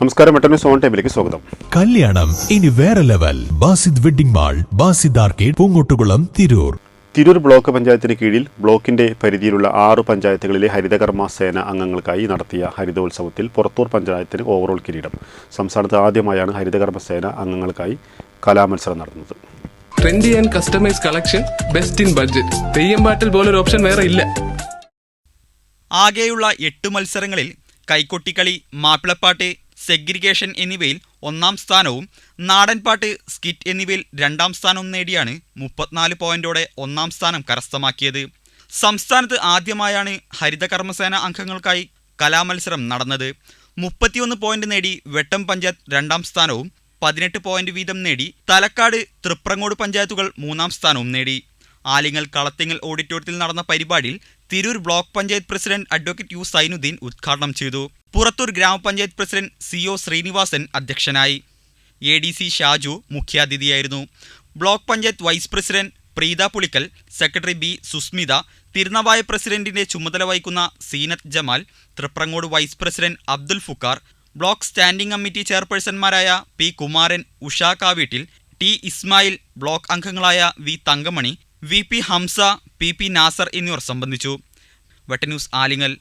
നമസ്കാരം വെട്ടന്യൂസ് സോൺ ടൈമിലേക്ക് സ്വാഗതം. കല്യാണം ഇനി വേറെ level. Basid wedding mall Basid arcade Poonkottukulam Tirur. Tirur block പഞ്ചായത്തിന് കീഴിൽ ബ്ലോക്കിന്റെ പരിധിയിലുള്ള ആറ് പഞ്ചായത്തുകളിലെ ഹരിതകർമ്മ സേന അംഗങ്ങൾക്കായി നടത്തിയ ഹരിതോത്സവത്തിൽ പുറത്തൂർ പഞ്ചായത്തിന് ഓവറോൾ കിരീടം. സംസ്ഥാനത്ത് ആദ്യമായാണ് ഹരിതകർമ്മ സേന അംഗങ്ങൾക്കായി കലാമത്സരം നടന്നത്. Trendy and customise collection best in budget Theyyam പാട്ടിൽ പോലൊരു ഓപ്ഷൻ വേറെ ഇല്ല. ആകെയുള്ള എട്ട് മത്സരങ്ങളിൽ കൈക്കൊട്ടിക്കളി മാപ്പിളപ്പാട്ട് സെഗ്രിഗേഷൻ എന്നിവയിൽ ഒന്നാം സ്ഥാനവും നാടൻപാട്ട് സ്കിറ്റ് എന്നിവയിൽ രണ്ടാം സ്ഥാനവും നേടിയാണ് മുപ്പത്തിനാല് പോയിന്റോടെ ഒന്നാം സ്ഥാനം കരസ്ഥമാക്കിയത്. സംസ്ഥാനത്ത് ആദ്യമായാണ് ഹരിതകർമ്മസേന അംഗങ്ങൾക്കായി കലാമത്സരം നടന്നത്. മുപ്പത്തിയൊന്ന് പോയിന്റ് നേടി വെട്ടം പഞ്ചായത്ത് രണ്ടാം സ്ഥാനവും പതിനെട്ട് പോയിന്റ് വീതം നേടി തലക്കാട് തൃപ്രങ്ങോട് പഞ്ചായത്തുകൾ മൂന്നാം സ്ഥാനവും നേടി. ആലിങ്ങൽ കളത്തിങ്ങൽ ഓഡിറ്റോറിയത്തിൽ നടന്ന പരിപാടിയിൽ Tirur block panchayat president advocate U Zainuddin ഉദ്ഘാടനം ചെയ്തു. Purathur grama panchayat president C O Sreenivasan അധ്യക്ഷനായി. A D C Shaju മുഖ്യാതിഥിയായിരുന്നു. Block panchayat vice president Preetha Pulikkal secretary B Susmitha Tirunavaya പ്രസിഡന്റിന്റെ ചുമതല വഹിക്കുന്ന Seenath Jamal Triprangode vice president Abdul Fukkar block standing committee ചെയർപേഴ്സൺമാരായ P Kumaran Usha Kaveettil T Ismail block അംഗങ്ങളായ V Thankamani V P Hamsa P P Nasar എന്നിവർ സംബന്ധിച്ചു. വെട്ടന്യൂസ് ആലിങ്ങൽ